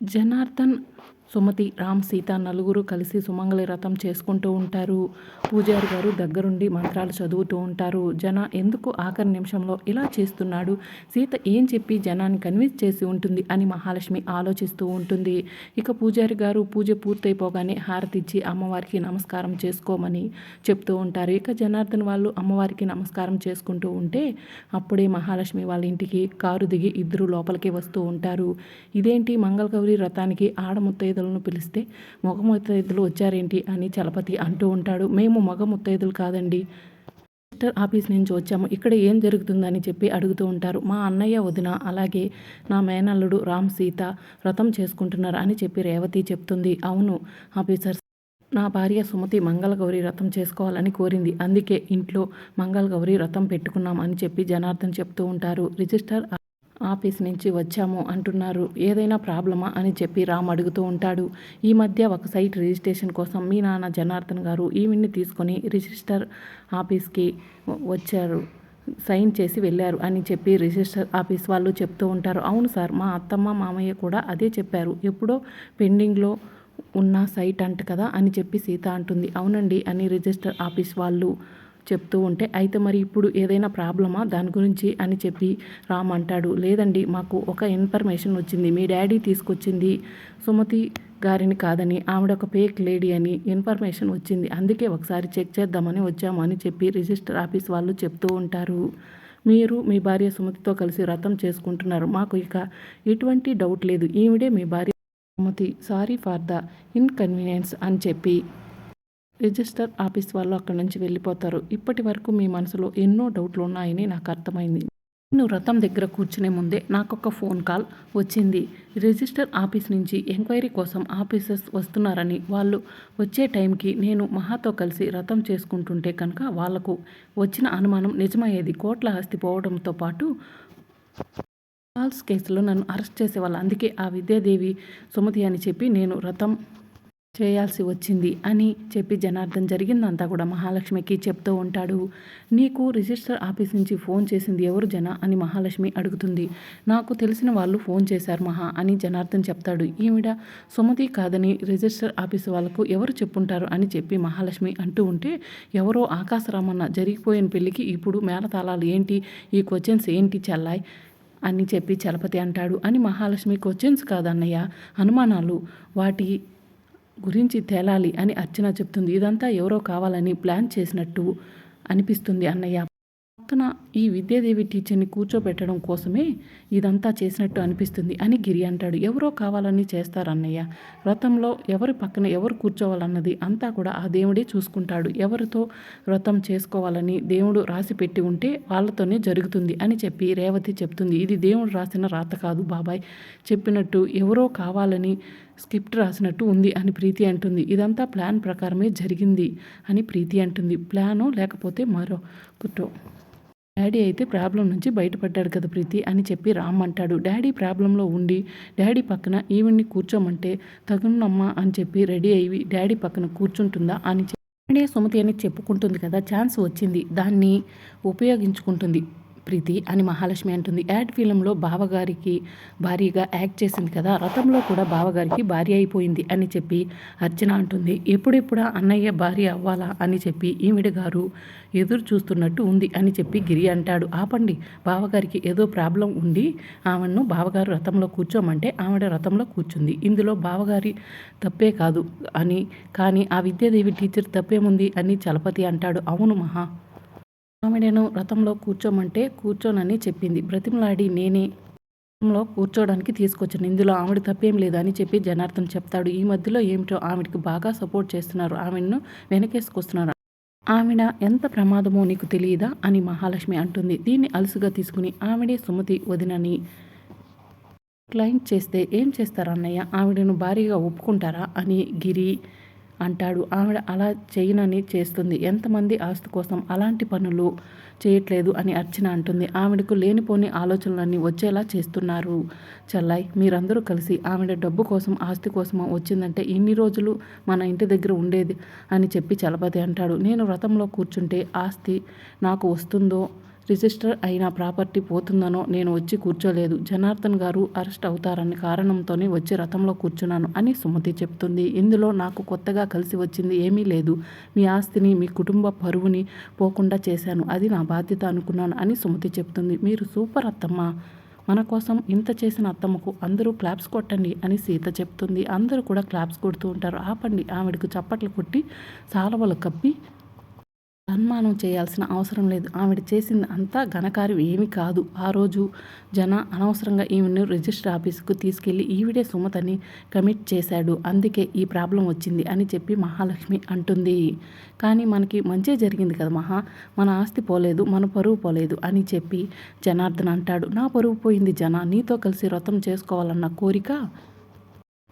జనార్దన్ సుమతి రామ్ సీత నలుగురు కలిసి సుమంగళి రథం చేసుకుంటూ ఉంటారు. పూజారి గారు దగ్గరుండి మంత్రాలు చదువుతూ ఉంటారు. జన ఎందుకు ఆఖరి నిమిషంలో ఇలా చేస్తున్నాడు? సీత ఏం చెప్పి జనాన్ని కన్విన్స్ చేసి ఉంటుంది అని మహాలక్ష్మి ఆలోచిస్తూ ఉంటుంది. ఇక పూజారి గారు పూజ పూర్తయిపోగానే హారతిచ్చి అమ్మవారికి నమస్కారం చేసుకోమని చెప్తూ ఉంటారు. ఇక జనార్దన్ వాళ్ళు అమ్మవారికి నమస్కారం చేసుకుంటూ ఉంటే అప్పుడే మహాలక్ష్మి వాళ్ళ ఇంటికి కారు దిగి ఇద్దరు లోపలికి వస్తూ ఉంటారు. ఇదేంటి మంగళగౌరి రథానికి ఆడ ముత్తైదులను పిలిస్తే మగ ముత్తైదులు వచ్చారేంటి? అని చలపతి అంటూ ఉంటాడు. మేము మగ ముత్తైదులు కాదండి. మినిస్టర్ ఆఫీస్ నుంచి వచ్చాము. ఇక్కడ ఏం జరుగుతుందని చెప్పి అడుగుతూ ఉంటారు. మా అన్నయ్య వదిన అలాగే నా మేనల్లుడు రామ్ సీత వ్రతం చేసుకుంటున్నారు అని చెప్పి రేవతి చెప్తుంది. అవును ఆఫీసర్ నా భార్య సుమతి మంగళగౌరి వ్రతం చేసుకోవాలని కోరింది. అందుకే ఇంట్లో మంగళగౌరి వ్రతం పెట్టుకున్నాం అని చెప్పి జనార్దన్ చెప్తూ ఉంటారు. రిజిస్టర్ ఆఫీస్ నుంచి వచ్చాము అంటున్నారు. ఏదైనా ప్రాబ్లమా అని చెప్పి రామ్ అడుగుతూ ఉంటాడు. ఈ మధ్య ఒక సైట్ రిజిస్ట్రేషన్ కోసం మీ నాన్న జనార్దన్ గారు ఈవిడ్ని తీసుకొని రిజిస్టర్ ఆఫీస్కి వచ్చారు. సైన్ చేసి వెళ్ళారు అని చెప్పి రిజిస్టర్ ఆఫీస్ వాళ్ళు చెప్తూ ఉంటారు. అవును సార్ మా అత్తమ్మ మామయ్య కూడా అదే చెప్పారు. ఎప్పుడో పెండింగ్లో ఉన్న సైట్ అంట కదా అని చెప్పి సీత అంటుంది. అవునండి అని రిజిస్టర్ ఆఫీస్ వాళ్ళు చెప్తూ ఉంటే అయితే మరి ఇప్పుడు ఏదైనా ప్రాబ్లమా? దాని గురించి అని చెప్పి రామ్ అంటాడు. లేదండి మాకు ఒక ఇన్ఫర్మేషన్ వచ్చింది. మీ డాడీ తీసుకొచ్చింది సుమతి గారిని కాదని ఆవిడ ఒక పేక్ లేడీ అని ఇన్ఫర్మేషన్ వచ్చింది. అందుకే ఒకసారి చెక్ చేద్దామని వచ్చాము అని చెప్పి రిజిస్టర్ ఆఫీస్ వాళ్ళు చెప్తూ ఉంటారు. మీరు మీ భార్య సుమతితో కలిసి వ్రతం చేసుకుంటున్నారు. మాకు ఇక ఎటువంటి డౌట్ లేదు. ఈవిడే మీ భార్య Sumathi. Sorry for the inconvenience అని చెప్పి రిజిస్టర్ ఆఫీస్ వాళ్ళు అక్కడి నుంచి వెళ్ళిపోతారు. ఇప్పటి వరకు మీ మనసులో ఎన్నో డౌట్లు ఉన్నాయని నాకు అర్థమైంది. నేను రథం దగ్గర కూర్చునే ముందే నాకు ఒక ఫోన్ కాల్ వచ్చింది. రిజిస్టర్ ఆఫీస్ నుంచి ఎంక్వైరీ కోసం ఆఫీసర్స్ వస్తున్నారని వాళ్ళు వచ్చే టైంకి నేను మహాతో కలిసి రథం చేసుకుంటుంటే కనుక వాళ్ళకు వచ్చిన అనుమానం నిజమయ్యేది. కోట్ల ఆస్తి పోవడంతో పాటు ఫాల్స్ కేసులో నన్ను అరెస్ట్ చేసేవాళ్ళు. అందుకే ఆ విద్యాదేవి సుమతి అని చెప్పి నేను రథం చేయాల్సి వచ్చింది అని చెప్పి జనార్దన్ జరిగిందంతా కూడా మహాలక్ష్మికి చెప్తూ ఉంటాడు. నీకు రిజిస్టర్ ఆఫీస్ నుంచి ఫోన్ చేసింది ఎవరు జన అని మహాలక్ష్మి అడుగుతుంది. నాకు తెలిసిన వాళ్ళు ఫోన్ చేశారు మహా అని జనార్దన్ చెప్తాడు. ఈవిడ సుమతి కాదని రిజిస్టర్ ఆఫీస్ వాళ్ళకు ఎవరు చెప్పుంటారు అని చెప్పి మహాలక్ష్మి అంటూ ఉంటే ఎవరో ఆకాశరామన్న జరిగిపోయిన పెళ్ళికి ఇప్పుడు మేళతాళాలు ఏంటి? ఈ క్వశ్చన్స్ ఏంటి చల్లాయ్? అని చెప్పి చలపతి అంటాడు. అని మహాలక్ష్మి క్వశ్చన్స్ కాదన్నయ్య అనుమానాలు. వాటి గురించి తేలాలి అని అర్చన చెప్తుంది. ఇదంతా ఎవరో కావాలని ప్లాన్ చేసినట్టు అనిపిస్తుంది అన్నయ్య. పక్కన ఈ విద్యాదేవి టీచర్ని కూర్చోబెట్టడం కోసమే ఇదంతా చేసినట్టు అనిపిస్తుంది అని గిరి అంటాడు. ఎవరో కావాలని చేస్తారన్నయ్య వ్రతంలో ఎవరి పక్కన ఎవరు కూర్చోవాలన్నది అంతా కూడా ఆ దేవుడే చూసుకుంటాడు. ఎవరితో వ్రతం చేసుకోవాలని దేవుడు రాసి పెట్టి ఉంటే వాళ్ళతోనే జరుగుతుంది అని చెప్పి రేవతి చెప్తుంది. ఇది దేవుడు రాసిన రాత కాదు బాబాయ్. చెప్పినట్టు ఎవరో కావాలని స్క్రిప్ట్ రాసినట్టు ఉంది అని ప్రీతి అంటుంది. ఇదంతా ప్లాన్ ప్రకారమే జరిగింది అని ప్రీతి అంటుంది. ప్లాను లేకపోతే మరో కుట్రో. డాడీ అయితే ప్రాబ్లం నుంచి బయటపడ్డాడు కదా ప్రీతి అని చెప్పి రామ్ అంటాడు డాడీ ప్రాబ్లంలో ఉండి డాడీ పక్కన ఈవెన్ని కూర్చోమంటే తగునమ్మా అని చెప్పి రెడీ అయ్యి డాడీ పక్కన కూర్చుంటుందా అని చెప్పి సుమతి అని చెప్పుకుంటుంది కదా ఛాన్స్ వచ్చింది. దాన్ని ఉపయోగించుకుంటుంది. ప్రీతి అని మహాలక్ష్మి అంటుంది. యాడ్ ఫిలింలో బావగారికి భారీగా యాక్ట్ చేసింది కదా రథంలో కూడా బావగారికి భార్య అయిపోయింది అని చెప్పి అర్చన అంటుంది. ఎప్పుడెప్పుడా అన్నయ్య భార్య అవ్వాలా అని చెప్పి ఈవిడ గారు ఎదురు చూస్తున్నట్టు ఉంది అని చెప్పి గిరి అంటాడు. ఆపండి బావగారికి ఏదో ప్రాబ్లం ఉండి ఆమెను బావగారు రథంలో కూర్చోమంటే ఆవిడ రథంలో కూర్చుంది. ఇందులో బావగారి తప్పే కాదు అని కానీ ఆ విద్యాదేవి టీచర్ తప్పేముంది అని చలపతి అంటాడు. అవును మహా. ఆమెడను రథంలో కూర్చోమంటే కూర్చోనని చెప్పింది. బ్రతిమలాడి నేనే రథంలో కూర్చోడానికి తీసుకొచ్చాను. ఇందులో ఆవిడ తప్పేం లేదని చెప్పి జనార్దన్ చెప్తాడు. ఈ మధ్యలో ఏమిటో ఆవిడకి బాగా సపోర్ట్ చేస్తున్నారు. ఆమెను వెనకేసుకొస్తున్నారు. ఆవిడ ఎంత ప్రమాదమో నీకు తెలియదా అని మహాలక్ష్మి అంటుంది. దీన్ని అలుసుగా తీసుకుని ఆవిడే సుమతి వదినని క్లైంట్ చేస్తే ఏం చేస్తారన్నయ్య ఆవిడను భారీగా ఒప్పుకుంటారా అని గిరి అంటాడు. ఆవిడ అలా చేయనని చేస్తుంది. ఎంతమంది ఆస్తి కోసం అలాంటి పనులు చేయట్లేదు అని అర్చన అంటుంది. ఆవిడకు లేనిపోని ఆలోచనలన్నీ వచ్చేలా చేస్తున్నారు. చెల్లాయ్ మీరందరూ కలిసి ఆవిడ డబ్బు కోసం ఆస్తి కోసం వచ్చిందంటే ఇన్ని రోజులు మన ఇంటి దగ్గర ఉండేది అని చెప్పి చలపతి అంటాడు. నేను వ్రతంలో కూర్చుంటే ఆస్తి నాకు వస్తుందో రిజిస్టర్ అయిన ప్రాపర్టీ పోతుందనో నేను వచ్చి కూర్చోలేదు. జనార్దన్ గారు అరెస్ట్ అవుతారని కారణంతోనే వచ్చి రథంలో కూర్చున్నాను అని సుమతి చెప్తుంది. ఇందులో నాకు కొత్తగా కలిసి వచ్చింది ఏమీ లేదు. మీ ఆస్తిని మీ కుటుంబ పరువుని పోకుండా చేశాను. అది నా బాధ్యత అనుకున్నాను అని సుమతి చెప్తుంది. మీరు సూపర్ అత్తమ్మ. మన కోసం ఇంత చేసిన అత్తమ్మకు అందరూ క్లాప్స్ కొట్టండి అని సీత చెప్తుంది. అందరూ కూడా క్లాప్స్ కొడుతూ ఉంటారు. ఆపండి. ఆవిడకు చప్పట్లు కొట్టి సాలవలు కప్పి సన్మానం చేయాల్సిన అవసరం లేదు. ఆవిడ చేసింది అంతా ఘనకార్యం ఏమీ కాదు. ఆ రోజు జన అనవసరంగా ఈమెను రిజిస్టర్ ఆఫీస్కు తీసుకెళ్ళి ఈవిడే సుమతని కమిట్ చేశాడు. అందుకే ఈ ప్రాబ్లం వచ్చింది అని చెప్పి మహాలక్ష్మి అంటుంది. కానీ మనకి మంచి జరిగింది కదా మహా. మన ఆస్తి పోలేదు మన పరువు పోలేదు అని చెప్పి జనార్దన్ అంటాడు. నా పరువు పోయింది జన. నీతో కలిసి వ్రతం చేసుకోవాలన్న కోరిక?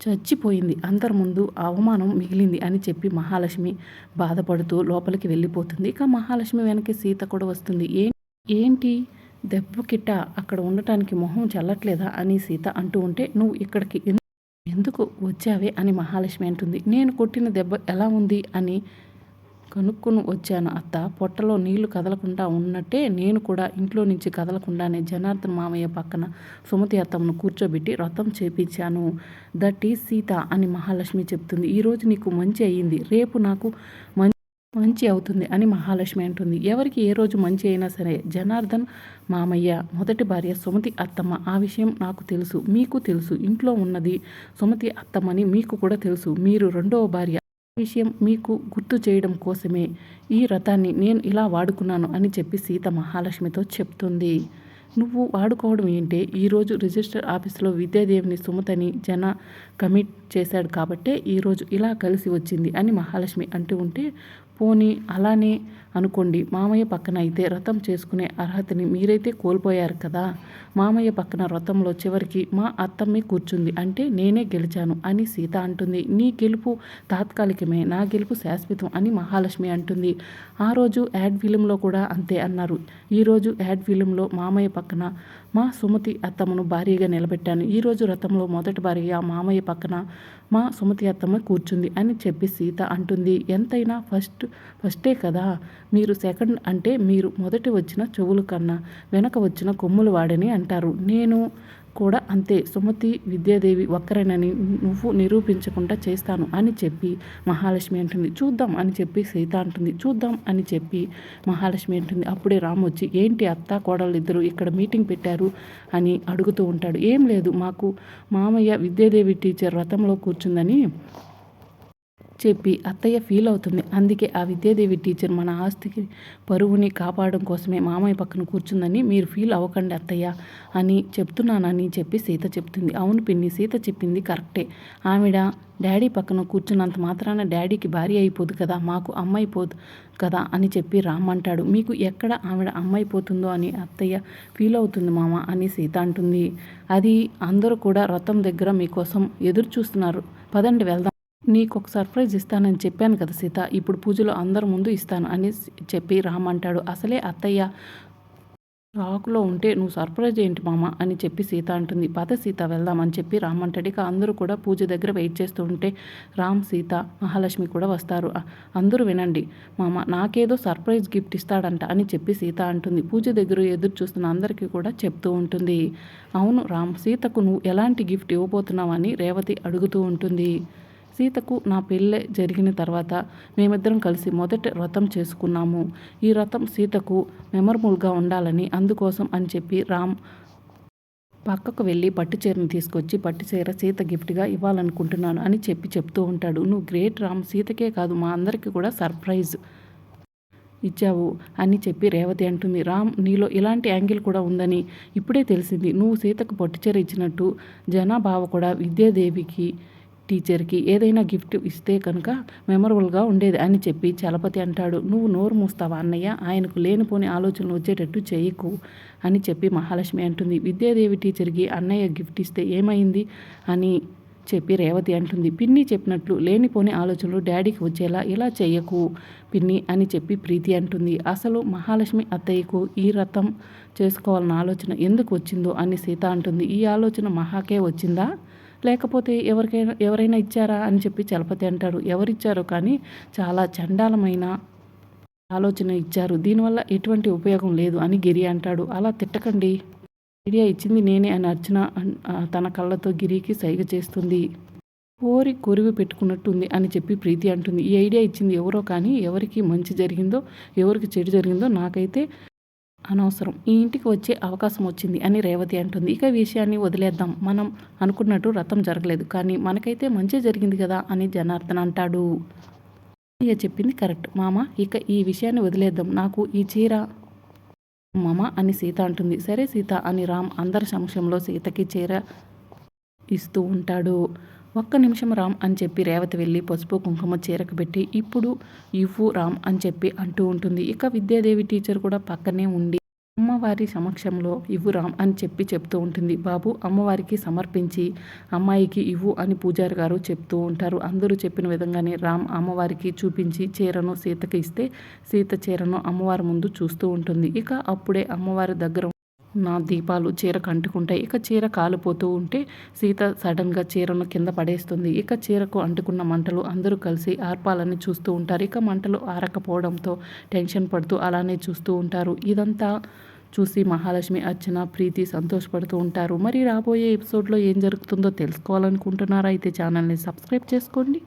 చచ్చిపోయింది. అందరి ముందు అవమానం మిగిలింది అని చెప్పి మహాలక్ష్మి బాధపడుతూ లోపలికి వెళ్ళిపోతుంది. ఇక మహాలక్ష్మి వెనక్కి సీత కూడా వస్తుంది. ఏ ఏంటి? దెబ్బకిట్ట అక్కడ ఉండటానికి మొహం చల్లట్లేదా? అని సీత అంటూ ఉంటే నువ్వు ఇక్కడికి ఎందుకు వచ్చావే? అని మహాలక్ష్మి అంటుంది. నేను కొట్టిన దెబ్బ ఎలా ఉంది? అని కనుక్కుని వచ్చాను అత్త. పొట్టలో నీళ్ళు కదలకుండా ఉన్నట్టే నేను కూడా ఇంట్లో నుంచి కదలకుండానే జనార్దన్ మామయ్య పక్కన సుమతి అత్తమ్మను కూర్చోబెట్టి రథం చేపించాను. దట్ ఈజ్ సీత అని మహాలక్ష్మి చెప్తుంది. ఈరోజు నీకు మంచి అయ్యింది రేపు నాకు మంచి మంచి అవుతుంది అని మహాలక్ష్మి అంటుంది. ఎవరికి ఏ రోజు మంచి అయినా సరే జనార్దన్ మామయ్య మొదటి భార్య సుమతి అత్తమ్మ. ఆ విషయం నాకు తెలుసు. మీకు తెలుసు. ఇంట్లో ఉన్నది సుమతి అత్తమ్మని మీకు కూడా తెలుసు. మీరు రెండవ భార్య విషయం మీకు గుర్తు చేయడం కోసమే ఈ రథాన్ని నేను ఇలా వాడుకున్నాను అని చెప్పి సీత మహాలక్ష్మితో చెప్తుంది. నువ్వు వాడుకోవడం ఏంటి? ఈరోజు రిజిస్టర్ ఆఫీస్లో విద్యాదేవిని సుమతని జన కమిట్ చేశాడు కాబట్టే ఈరోజు ఇలా కలిసి వచ్చింది అని మహాలక్ష్మి అంటూ ఉంటే పోనీ అలానే అనుకోండి మామయ్య పక్కన అయితే రథం చేసుకునే అర్హతని మీరైతే కోల్పోయారు కదా. మామయ్య పక్కన రథంలో చివరికి మా అత్తమ్మే కూర్చుంది. అంటే నేనే గెలిచాను అని సీత అంటుంది. నీ గెలుపు తాత్కాలికమే నా గెలుపు శాశ్వతం అని మహాలక్ష్మి అంటుంది. ఆ రోజు యాడ్ ఫిలింలో కూడా అంతే అన్నారు. ఈరోజు యాడ్ ఫిలింలో మామయ్య పక్కన మా సుమతి అత్తమ్మను భారీగా నిలబెట్టాను. ఈరోజు రథంలో మొదటి భారీగా మామయ్య పక్కన మా సుమతి అత్తమ్మ కూర్చుంది అని చెప్పి సీత అంటుంది. ఎంతైనా ఫస్ట్ ఫస్టే కదా. మీరు సెకండ్ అంటే మీరు మొదటి వచ్చిన చెవులు కన్నా వెనక వచ్చిన కొమ్ములు వాడని అంటారు. నేను కూడా అంతే. సుమతి విద్యాదేవి ఒక్కరేనని నువ్వు నిరూపించకుండా చేస్తాను అని చెప్పి మహాలక్ష్మి అంటుంది. చూద్దాం అని చెప్పి సీత అంటుంది. చూద్దాం అని చెప్పి మహాలక్ష్మి అంటుంది. అప్పుడే రాము వచ్చి ఏంటి అత్త కోడలు ఇద్దరు ఇక్కడ మీటింగ్ పెట్టారు? అని అడుగుతూ ఉంటాడు. ఏం లేదు. మాకు మామయ్య విద్యాదేవి టీచర్ రథంలో కూర్చుందని చెప్పి అత్తయ్య ఫీల్ అవుతుంది. అందుకే ఆ విద్యాదేవి టీచర్ మన ఆస్తికి పరువుని కాపాడడం కోసమే మామయ్య పక్కన కూర్చుందని మీరు ఫీల్ అవ్వకండి అత్తయ్య అని చెప్తున్నానని చెప్పి సీత చెప్తుంది. అవును పిన్ని సీత చెప్పింది కరెక్టే ఆవిడ డాడీ పక్కన కూర్చున్నంత మాత్రాన డాడీకి భార్య అయిపోదు కదా మాకు అమ్మాయి పోదు కదా అని చెప్పి రామ్మంటాడు మీకు ఎక్కడ ఆవిడ అమ్మాయి పోతుందో అని అత్తయ్య ఫీల్ అవుతుంది మామ అని సీత అంటుంది. అది అందరూ కూడా రథం దగ్గర మీకోసం ఎదురు చూస్తున్నారు. పదండి వెళ్దాం. నీకు ఒక సర్ప్రైజ్ ఇస్తానని చెప్పాను కదా సీత. ఇప్పుడు పూజలో అందరి ముందు ఇస్తాను అని చెప్పి రామంటాడు అసలే అత్తయ్య రాకులో ఉంటే నువ్వు సర్ప్రైజ్ ఏంటి మామ అని చెప్పి సీత అంటుంది. పద సీత వెళ్దామని చెప్పి రామంటాడు ఇక అందరూ కూడా పూజ దగ్గర వెయిట్ చేస్తూ ఉంటే రామ్ సీత మహాలక్ష్మి కూడా వస్తారు. అందరూ వినండి మామ నాకేదో సర్ప్రైజ్ గిఫ్ట్ ఇస్తాడంట అని చెప్పి సీత అంటుంది. పూజ దగ్గర ఎదురు చూస్తున్న అందరికీ కూడా చెప్తూ ఉంటుంది. అవును రామ్ సీతకు నువ్వు ఎలాంటి గిఫ్ట్ ఇవ్వబోతున్నావని రేవతి అడుగుతూ ఉంటుంది. సీతకు నా పెళ్ళి జరిగిన తర్వాత మేమిద్దరం కలిసి మొదట వ్రతం చేసుకున్నాము. ఈ వ్రతం సీతకు మెమరబుల్గా ఉండాలని అందుకోసం అని చెప్పి రామ్ పక్కకు వెళ్ళి పట్టు చీరను తీసుకొచ్చి పట్టు చీర సీత గిఫ్ట్గా ఇవ్వాలనుకుంటున్నాను అని చెప్పి చెప్తూ ఉంటాడు. నువ్వు గ్రేట్ రామ్ సీతకే కాదు మా అందరికీ కూడా సర్ప్రైజ్ ఇచ్చావు అని చెప్పి రేవతి అంటుంది. రామ్ నీలో ఇలాంటి యాంగిల్ కూడా ఉందని ఇప్పుడే తెలిసింది. నువ్వు సీతకు పట్టుచీర ఇచ్చినట్టు జనాభావ కూడా విద్యాదేవికి టీచర్కి ఏదైనా గిఫ్ట్ ఇస్తే కనుక మెమరబుల్గా ఉండేది అని చెప్పి చలపతి అంటాడు. నువ్వు నోరు మూస్తావా అన్నయ్య? ఆయనకు లేనిపోని ఆలోచనలు వచ్చేటట్టు చేయకు అని చెప్పి మహాలక్ష్మి అంటుంది. విద్యాదేవి టీచర్కి అన్నయ్య గిఫ్ట్ ఇస్తే ఏమైంది? అని చెప్పి రేవతి అంటుంది. పిన్ని చెప్పినట్లు లేనిపోని ఆలోచనలు డాడీకి వచ్చేలా ఇలా చేయకు పిన్ని అని చెప్పి ప్రీతి అంటుంది. అసలు మహాలక్ష్మి అత్తయ్యకు ఈ రథం చేసుకోవాలన్న ఆలోచన ఎందుకు వచ్చిందో అని సీత అంటుంది. ఈ ఆలోచన మహాకే వచ్చిందా? లేకపోతే ఎవరికైనా ఎవరైనా ఇచ్చారా అని చెప్పి చలపతి అంటాడు. ఎవరిచ్చారో కానీ చాలా చండాలమైన ఆలోచన ఇచ్చారు. దీనివల్ల ఎటువంటి ఉపయోగం లేదు అని గిరి అంటాడు. అలా తిట్టకండి. ఐడియా ఇచ్చింది నేనే అని అర్చన తన కళ్ళతో గిరికి సైగ చేస్తుంది. కోరి కొరివి పెట్టుకున్నట్టుంది అని చెప్పి ప్రీతి అంటుంది. ఈ ఐడియా ఇచ్చింది ఎవరో కానీ ఎవరికి మంచి జరిగిందో ఎవరికి చెడు జరిగిందో నాకైతే అనవసరం. ఈ ఇంటికి వచ్చే అవకాశం వచ్చింది అని రేవతి అంటుంది. ఇక విషయాన్ని వదిలేద్దాం. మనం అనుకున్నట్టు రథం జరగలేదు. కానీ మనకైతే మంచి జరిగింది కదా అని జనార్దన్ అంటాడు. అయ్య చెప్పింది కరెక్ట్. మామ ఇక ఈ విషయాన్ని వదిలేద్దాం. నాకు ఈ చీర మామ అని సీత అంటుంది. సరే సీత అని రామ్ అందరి సమక్షంలో సీతకి చీర ఇస్తూ ఉంటాడు. ఒక్క నిమిషం రామ్ అని చెప్పి రేవతి వెళ్ళి పసుపు కుంకుమ చీరకు పెట్టి ఇప్పుడు ఇవ్వు రామ్ అని చెప్పి అంటూ ఉంటుంది. ఇక విద్యాదేవి టీచర్ కూడా పక్కనే ఉండి అమ్మవారి సమక్షంలో ఇవ్వు రామ్ అని చెప్పి చెప్తూ ఉంటుంది. బాబు అమ్మవారికి సమర్పించి అమ్మాయికి ఇవ్వు అని పూజారి గారు చెప్తూ ఉంటారు. అందరూ చెప్పిన విధంగానే రామ్ అమ్మవారికి చూపించి చీరను సీతకి ఇస్తే సీత చీరను అమ్మవారి ముందు చూస్తూ ఉంటుంది. ఇక అప్పుడే అమ్మవారి దగ్గర నా దీపాలు చీరకు అంటుకుంటాయి ఇక చీర కాలిపోతూ ఉంటే సీత సడన్గా చీరను కింద పడేస్తుంది. ఇక చీరకు అంటుకున్న మంటలు అందరూ కలిసి ఆర్పాలని చూస్తూ ఉంటారు. ఇక మంటలు ఆరకపోవడంతో టెన్షన్ పడుతూ అలానే చూస్తూ ఉంటారు. ఇదంతా చూసి మహాలక్ష్మి అర్చన ప్రీతి సంతోషపడుతూ ఉంటారు. మరి రాబోయే ఎపిసోడ్లో ఏం జరుగుతుందో తెలుసుకోవాలనుకుంటున్నారా? అయితే ఛానల్ని సబ్స్క్రైబ్ చేసుకోండి.